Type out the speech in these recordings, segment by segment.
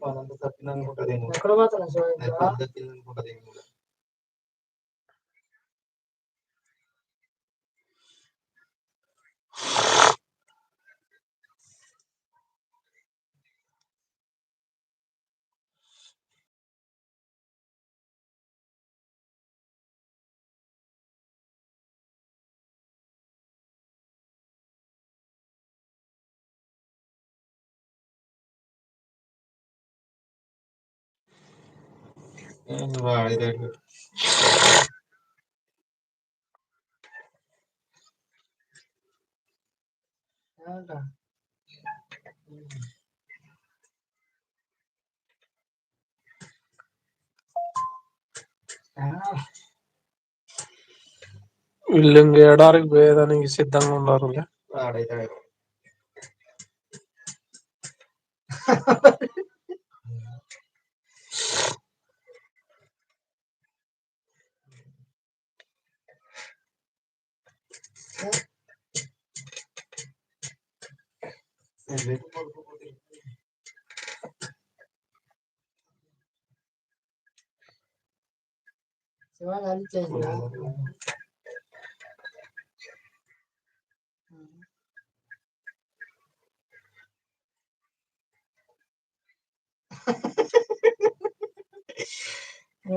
పనంతా తప్పిందనుకుంటదేమో ఎక్కడ పోతున్నా శివ ఇంకా? పని తప్పిందనుకుంటదేమో వాడిదాడు ఏమంటా? ఆ, వీళ్ళు വാഴ ಇಲ್ಲಿಂಗ ಎಡಾರಿಗೆ ಬೇದನಿಗೆ ಸಿದ್ಧಂಗ ಉಂಡಾರಲ್ಲ శివ అది చేసిందా? ఓ,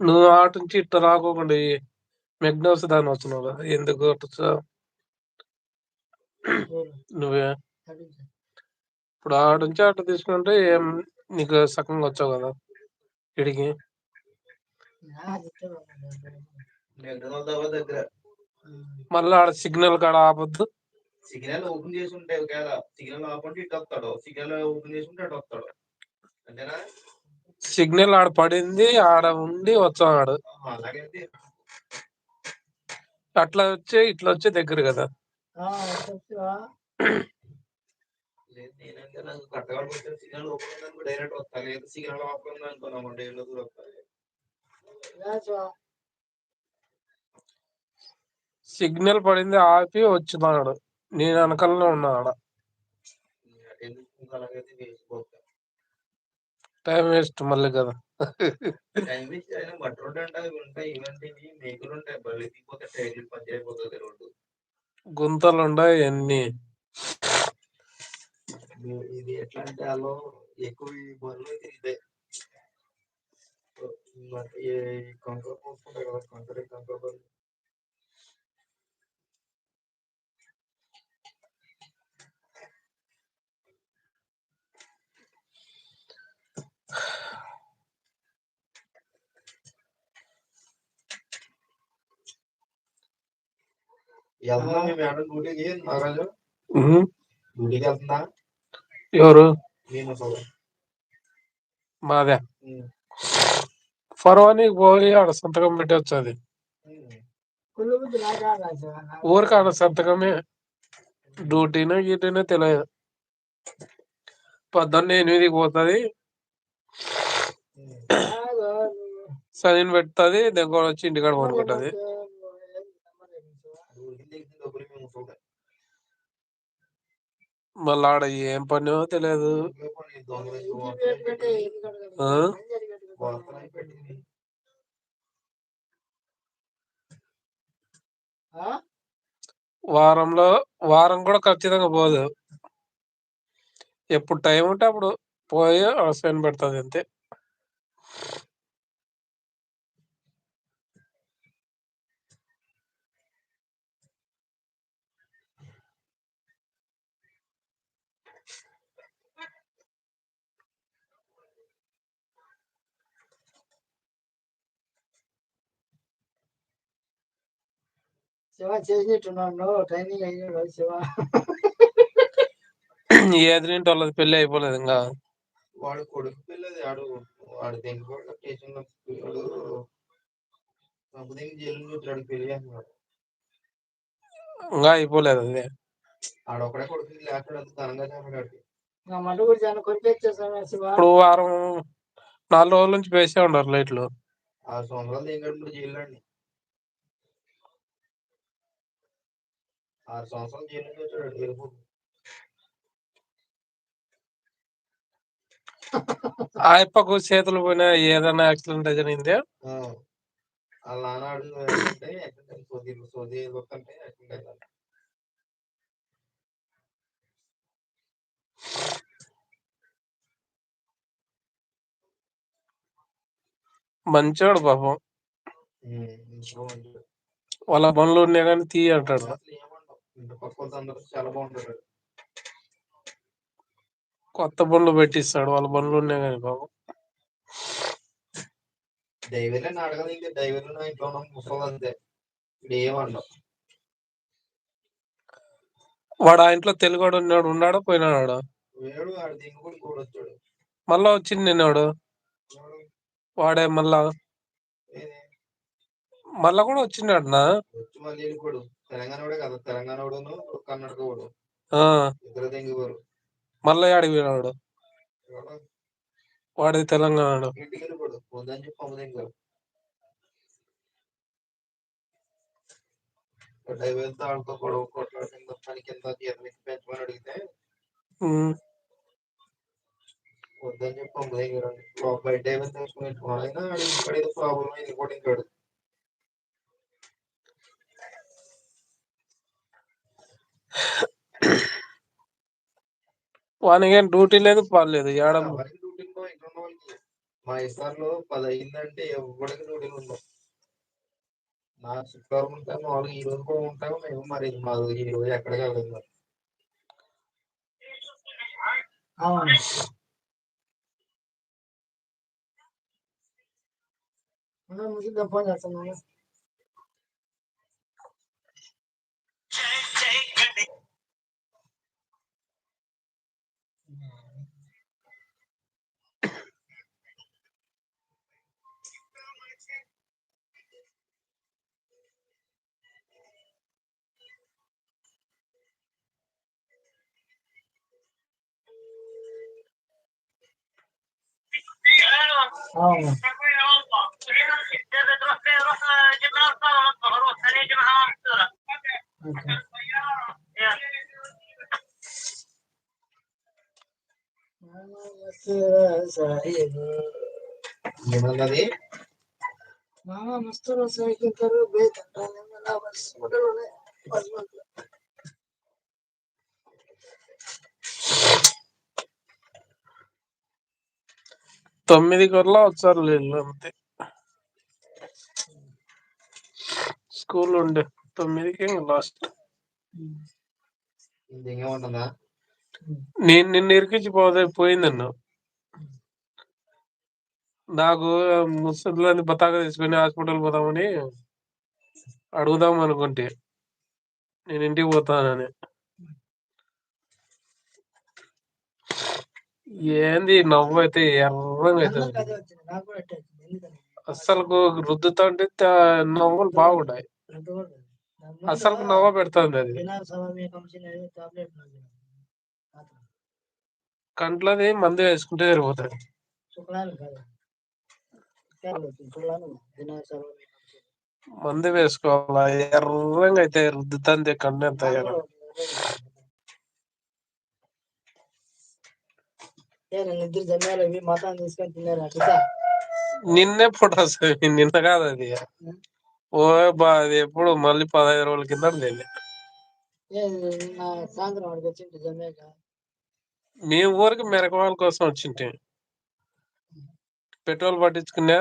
నువ్వు ఆట నుంచి ఇట్లా రాకోకుండా. మెగ్నోస్ దాని వచ్చినావు కదా ఎందుకు అట్లా నువ్వే. ఇప్పుడు ఆడ నుంచి అట్లా తీసుకుంటే ఏం నీకు సకంగా వచ్చావు కదా. ఇడికి నా దగ్గర ఉన్నాడు. నెగ్గుదల దగ్గర మళ్ళీ ఆడ సిగ్నల్ కాడ ఆపొద్దు. సిగ్నల్ ఓపెన్ చేసి ఉంటే ఒకవేళ సిగ్నల్ ఆపంటే ఇటు వస్తాడు సిగ్నల్ ఓపెన్ చేసి ఉంటే అటు వస్తాడు అంతేనా? సిగ్నల్ ఆడ పడింది ఆడ ఉండి వచ్చాడు. అట్లా వచ్చే ఇట్లా వచ్చే దగ్గర కదా. సిగ్నల్ ఓపెన్ డైరెక్ట్ వస్తా. లేదు సిగ్నల్ ఆఫ్ ఉంది అనుకున్నాము డైరెక్ట్ దూరం శివ. సిగ్నల్ పడింది ఆపి వచ్చినాడు నేను వెనకాలనే ఉన్నా ఆడ. టైం వేస్ట్ మళ్ళీ కదా. గుంతలు ఉన్నాయి అన్ని ఇది ఎట్లా అంటే అలో ఎక్కువ అయితే ఇదే. ఎవరు నేను చూడ మాదే ఫర్వానికి పోయి ఆడ సంతకం పెట్టి వచ్చేది ఊరికి ఆడ సంతకమే డ్యూటీనో గీటీనో తెలియదు పొద్దున్న ఎనిమిదికి పోతుంది. రాదు, సైన్ పెడుతుంది దగ్గర వచ్చి ఇంటికాడ పడుకుంటది. ఏమంటే మళ్ళా మళ్ళీ ఆడ ఏం పనో తెలియదు వారంలో వారం కూడా ఖచ్చితంగా పోదు. ఎప్పుడు టైం ఉంటే అప్పుడు పోయి స్పెండ్ పెడుతుంది అంతే. శివ చేసినట్టున్నాడు ట్రైనింగ్ అయినాడు శివ. ఏది నింటి వాళ్ళది పెళ్ళి అయిపోలేదు ఇంకా? వాడు కొడుకు పిల్లది ఆడు వాడు స్టేషన్లో వాడు జైలు వచ్చాడు పెళ్ళి అన్నాడు ఇంకా అయిపోలేదు అది. ఆడొక్కడే కొడుకు లేకపోతే అంత ఘనంగా నా మంట కూడా శివ. ఇప్పుడు వారం నాలుగు రోజుల నుంచి వేసే ఉన్నారు లైట్లు. ఆరు సంవత్సరాలు తెంగడు జైలు అండి. ఆరు సంవత్సరాలు జైలు నుంచి వచ్చాడు ఎరుపు ఆ అప్పకు చేతులు పోయినా ఏదైనా యాక్సిడెంట్ జరిగింది ఆ. వాళ్ళ నాన్న అడుగు ఏంటంటే యాక్సిడెంట్ సోది సోది అంటే యాక్సిడెంట్ అయిందంట మంచోడు పాపం. వాళ్ళ పనులు ఉన్నాయి కానీ తీ అంటాడు. అందరూ చాలా బాగుంటారు. కొత్త బండ్లు పెట్టిస్తాడు వాళ్ళ బండ్లు ఉన్నాయి కానీ పాపం దైవర్లే అడగదు ఇంకా దైవర్లు నా ఇంట్లో ముసలి అంతే. ఇప్పుడు ఏమన్నావు వాడు? ఆ ఇంట్లో తెలుగుడు ఉన్నాడు ఉన్నాడు పోయినాడు? మళ్ళా వచ్చింది నిన్నాడు? వాడే మళ్ళా? మళ్ళా కూడా వచ్చినాడు నా తెలంగాణ కదా. తెలంగాణ కర్ణాటక వాడు ఇద్దరు తెంగిపోరు మళ్ళా ఆడికి పోయినాడు? ఎవడు? వాడి తెలంగాణ డైవర్తో ఆడుకో గొడవ కొట్లాడు కింద పని కింద జీతం పెంచమని అడిగితే వద్దని చెప్పి అమ్మ దగ్గర బయట డైవర్ తెలుసుకుని ఆయన ప్రాబ్లం అయింది కూడా ఇంకాడు. వానికి ఏం డ్యూటీ లేదు పాలేదు ఏడ మా ఇసార్లో పది అయిందంటే ఎవరికి డ్యూటీలు ఉండవు నా శుక్రవారం ఉంటాం మామూలుగా ఈ రోజు కూడా ఉంటాం మేము మరి మాది ఈ రోజు ఎక్కడికి వెళ్ళదు అవును. చేస్తాను అవును ఓకే ఏమన్నది మామ మస్తు సైకిల్ కరు బేత్ తొమ్మిది గొర్రెల వచ్చారు వీళ్ళు అంతే. స్కూల్ ఉండే తొమ్మిదికి లాస్ట్. నేను నిన్ను ఇరికించి పోతే పోయింది నన్ను నాకు ముసలిని బతాక తీసుకుని హాస్పిటల్ పోదామని అడుగుదాం అనుకుంటే నేను ఇంటికి పోతానని. ఏంది నవ్వు అయితే ఎర్రంగా అవుతుంది ఎందుకని? అస్సలు రుద్దుతుంటే త- నవ్వులు బాగుంటాయి. అసలు నవ్వ పెడుతుంది అది. కంట్లోది మందు వేసుకుంటే సరిపోతుంది. మందు వేసుకోవాలా? ఎర్రంగా అయితే రుద్దుతుంది కన్ను ఎంత నాకు ఎర్ర. కూడా వచ్చింది, అదే వచ్చింది. ఏ నేను ఇద్దరు జమ్యాలు ఇవి తీసుకొని తిన్నారు అట్లా నిన్నే ఫొటోస్ నిన్న కాదు అది. ఓ బా అది ఎప్పుడు మళ్ళీ పదహైదు రోజుల కింద లేదు సాయంత్రం వాడికి వచ్చింది మీ ఊరికి మెరకవాళ్ళ కోసం వచ్చింటే. పెట్రోల్ పట్టించుకున్నా.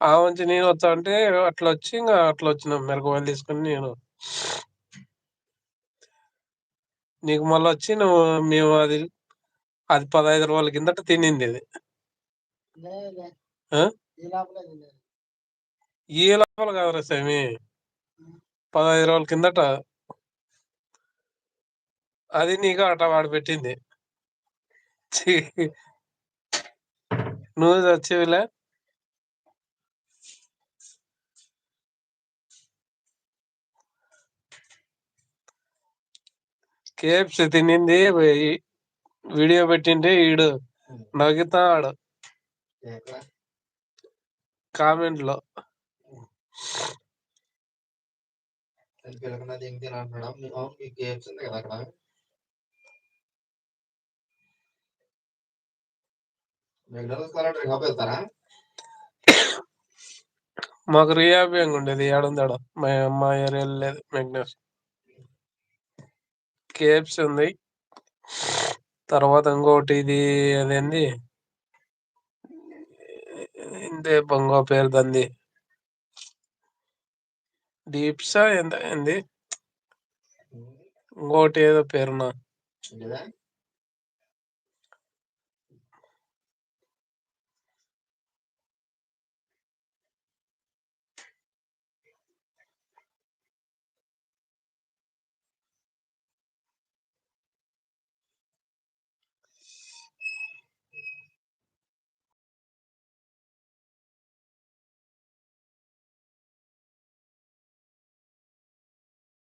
ఆ నుంచి నేను వచ్చా అంటే అట్లా వచ్చి ఇంకా అట్లా వచ్చిన మెరకవాళ్ళు తీసుకుని నేను. నీకు మళ్ళీ వచ్చి నువ్వు మేము అది అది పదహైదు రోజుల కిందట తినింది ఇది? ఈ లోపలే కాదురా స్వామి. పదహైదు రోజుల కిందట అది నీకు అట వాడు పెట్టింది. నువ్వు చచ్చివిలే. కేఎఫ్సి తినింది వీడియో పెట్టింటే ఈడు నవ్వుతాడు. కామెంట్లో మాకు రియాబియంగ్ ఉండేది ఏడుందాడు. మా మా ఏరియాలో లేదు మెగ్నస్ కేఎఫ్సి ఉంది. తర్వాత ఇంకోటి ఇది అదేంది? ఇంతే బంగో పేరు దంది. డీప్సా ఎంత ఏంది ఇంకోటి ఏదో పేరునా